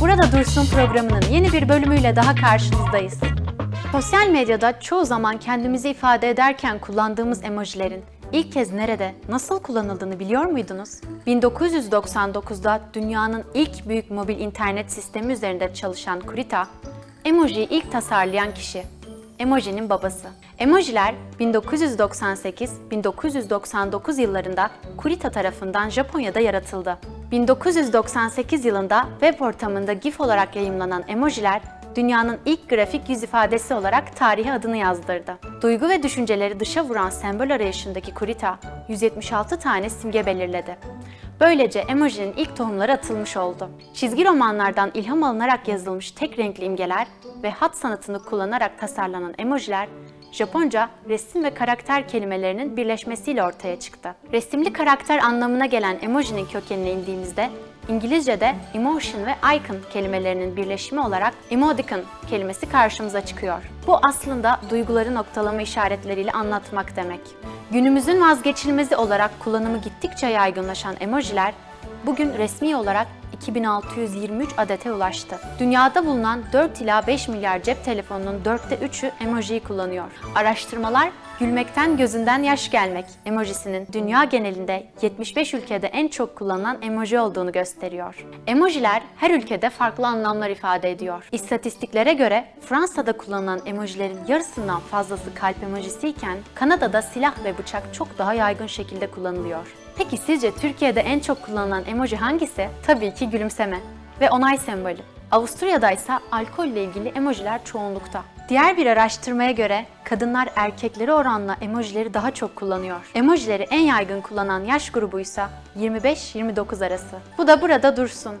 Burada Dursun programının yeni bir bölümüyle daha karşınızdayız. Sosyal medyada çoğu zaman kendimizi ifade ederken kullandığımız emojilerin ilk kez nerede, nasıl kullanıldığını biliyor muydunuz? 1999'da dünyanın ilk büyük mobil internet sistemi üzerinde çalışan Kurita, emojiyi ilk tasarlayan kişi. Emoji'nin babası. Emojiler 1998-1999 yıllarında Kurita tarafından Japonya'da yaratıldı. 1998 yılında web ortamında GIF olarak yayımlanan emojiler dünyanın ilk grafik yüz ifadesi olarak tarihe adını yazdırdı. Duygu ve düşünceleri dışa vuran sembol arayışındaki Kurita 176 tane simge belirledi. Böylece emojinin ilk tohumları atılmış oldu. Çizgi romanlardan ilham alınarak yazılmış tek renkli imgeler ve hat sanatını kullanarak tasarlanan emojiler, Japonca resim ve karakter kelimelerinin birleşmesiyle ortaya çıktı. Resimli karakter anlamına gelen emojinin kökenine indiğimizde, İngilizce'de emotion ve icon kelimelerinin birleşimi olarak emoticon kelimesi karşımıza çıkıyor. Bu aslında duyguları noktalama işaretleriyle anlatmak demek. Günümüzün vazgeçilmezi olarak kullanımı gittikçe yaygınlaşan emojiler bugün resmi olarak 2623 adete ulaştı. Dünyada bulunan 4 ila 5 milyar cep telefonunun 4'te 3'ü emojiyi kullanıyor. Araştırmalar gülmekten gözünden yaş gelmek emojisinin dünya genelinde 75 ülkede en çok kullanılan emoji olduğunu gösteriyor. Emojiler her ülkede farklı anlamlar ifade ediyor. İstatistiklere göre Fransa'da kullanılan emojilerin yarısından fazlası kalp emojisi iken Kanada'da silah ve bıçak çok daha yaygın şekilde kullanılıyor. Peki sizce Türkiye'de en çok kullanılan emoji hangisi? Tabii ki gülümseme ve onay sembolü. Avusturya'da ise alkolle ilgili emojiler çoğunlukta. Diğer bir araştırmaya göre kadınlar erkekleri oranla emojileri daha çok kullanıyor. Emojileri en yaygın kullanan yaş grubu ise 25-29 arası. Bu da burada dursun.